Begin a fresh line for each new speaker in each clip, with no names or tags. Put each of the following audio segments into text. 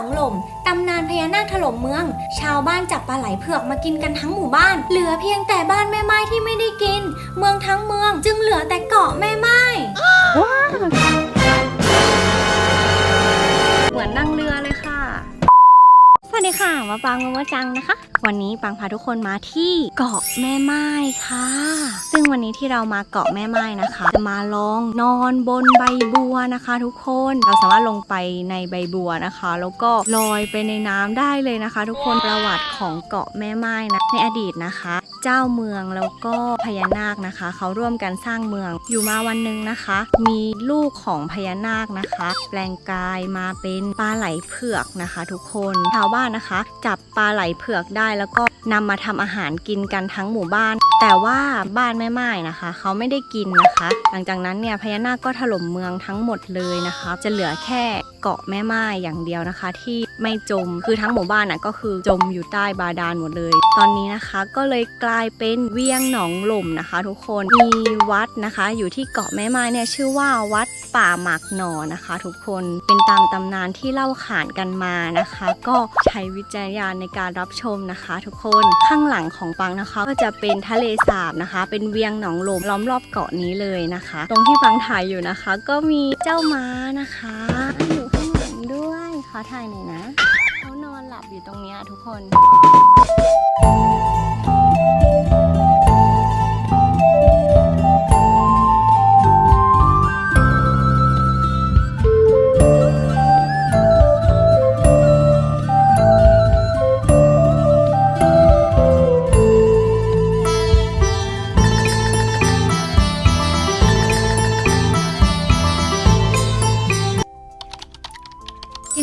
องหล่มตำนานพญานาคถล่มเมือง ชาวบ้านจับปลาไหลเผือกมากินกันทั้งหมู่บ้าน เหลือเพียงแต่บ้านแม่ไม้ที่ไม่ได้กิน เมืองทั้งเมืองจึงเหลือแต่เกาะแม่ มาปังมาว่าจังนะคะ วันนี้ปังพาทุกคนมาที่เกาะแม่ไม้ค่ะ ซึ่งวันนี้ที่เรามาเกาะแม่ไม้นะคะจะมาลองนอนบนใบบัวนะคะ ทุกคนเราสามารถลงไปในใบบัวนะคะ แล้วก็ลอยไปในน้ำได้เลยนะคะ ทุกคนประวัติของเกาะแม่ไม้นะในอดีตนะคะ เจ้าเมืองแล้วก็พญานาคนะคะ เขาร่วมกันสร้างเมือง อยู่มาวันหนึ่งนะคะ มีลูกของพญานาคนะคะ แปลงกายมาเป็นปลาไหลเผือกนะคะ ทุกคนชาวบ้านนะคะ จับปลาไหลเผือกได้แล้วก็นำมาทำอาหารกินกันทั้งหมู่บ้าน แต่ว่าบ้านแม่ไม้นะคะ เขาไม่ได้กินนะคะ หลังจากนั้นเนี่ยพญานาคก็ถล่มเมืองทั้งหมดเลยนะคะ จะเหลือแค่เกาะแม่ไม้อย่างเดียวนะคะ ที่ไม่จมคือทั้งหมู่บ้านน่ะก็คือจมอยู่ใต้บาดาลหมดเลย ตอนนี้นะคะก็เลยกลายเป็นเวียงหนองหล่มนะคะ ทุกคนมีวัดนะคะ อยู่ที่เกาะแม่ไม้เนี่ยชื่อว่าวัดป่าหมากหนอนะคะ ทุกคนเป็นตามตำนานที่เล่าขานกันมานะคะ ก็ใช้วิจารณญาณในการรับชมนะคะ ทุกคนข้างหลังของปังนะคะ ก็จะเป็นทะเลสาบนะคะ เป็นเวียงหนองหล่มล้อมรอบเกาะนี้เลยนะคะ ตรงที่ปังถ่ายอยู่นะคะ ก็มีเจ้าม้านะคะ เขาถ่ายหน่อยนะ เขานอนหลับอยู่ตรงเนี้ยทุกคน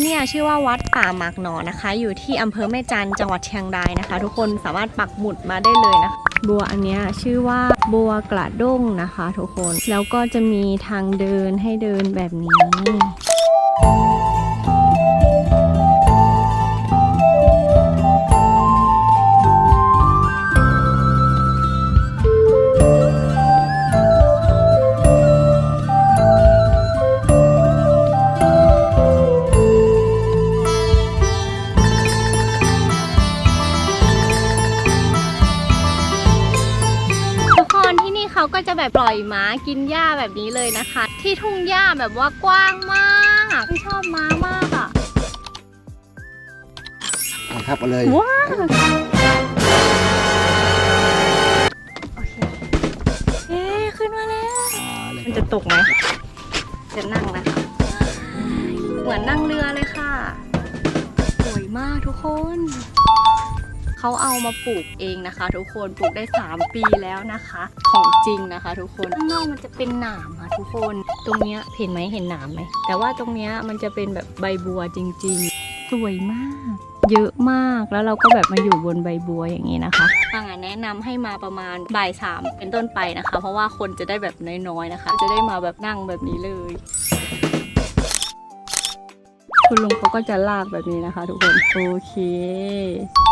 ที่นี่ชื่อว่าวัดป่าหมากหนอนะคะ อยู่ที่อำเภอแม่จันจังหวัดเชียงรายนะคะ ทุกคนสามารถปักหมุดมาได้เลยนะคะ บัวอันนี้ชื่อว่าบัวกระด้งนะคะ ทุกคนแล้วก็จะมีทางเดินให้เดินแบบนี้ ก็จะแบบปล่อยม้ากินหญ้าแบบนี้เลยนะคะ ที่ทุ่งหญ้าแบบว่ากว้างมากชอบม้ามากอะ
เอาครับเอาเลย
ว้าวโอเคเอ๊ะขึ้นมาแล้ว
อ่าเลย
มันจะตกไหมจะนั่งนะคะ เหมือนนั่งเรือเลยค่ะ สวยมากทุกคน เขาเอามาปลูกเองนะคะ ทุกคนปลูกได้ 3 ปีแล้วนะคะ ของจริงนะคะ ทุกคนข้างนอกมันจะเป็นหนามค่ะทุกคน ตรงเนี้ยเห็นไหมเห็นหนามไหมแต่ว่าตรงเนี้ยมันจะเป็นแบบใบบัวจริง ๆ สวยมาก เยอะมากแล้วเราก็แบบมาอยู่บนใบบัวอย่างนี้นะคะปังอะแนะนำให้มาประมาณบ่ายสามเป็นต้นไปนะคะ เพราะว่าคนจะได้แบบน้อยๆนะคะ จะได้มาแบบนั่งแบบนี้เลย คุณลุงเขาก็จะลากแบบนี้นะคะ ทุกคนโอเค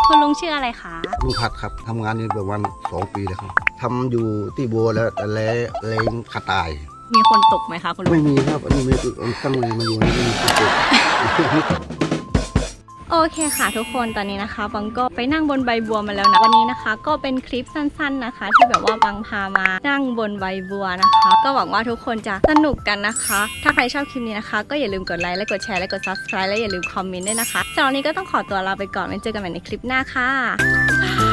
คุณลุงชื่ออะไรคะ
ลุงพัดครับทำงานอยู่ประมาณสองปีแล้วครับทำอยู่ที่บัวแล้วแต่แลเลงขาตาย
มีคนตกไหมคะคุณลุ
ไม่
ง
มีครับอันนี้ไม่ตั้งเลยมาอยู่นี่ไม่มีที่เกิด
โอเคค่ะทุกคนตอนนี้นะคะบังก็ไปนั่งบนใบบัวมาแล้วนะวันนี้นะคะ ก็เป็นคลิปสั้นๆนะคะ ที่แบบว่าบังพามานั่งบนใบบัวนะคะ ก็หวังว่าทุกคนจะสนุกกันนะคะ ถ้าใครชอบคลิปนี้นะคะ ก็อย่าลืมกดไลค์และกดแชร์และกด subscribe และอย่าลืมคอมเมนต์ด้วยนะคะสำหรับวันนี้ก็ต้องขอตัวลาไปก่อนไว้เจอกันใหม่ในคลิปหน้าค่ะ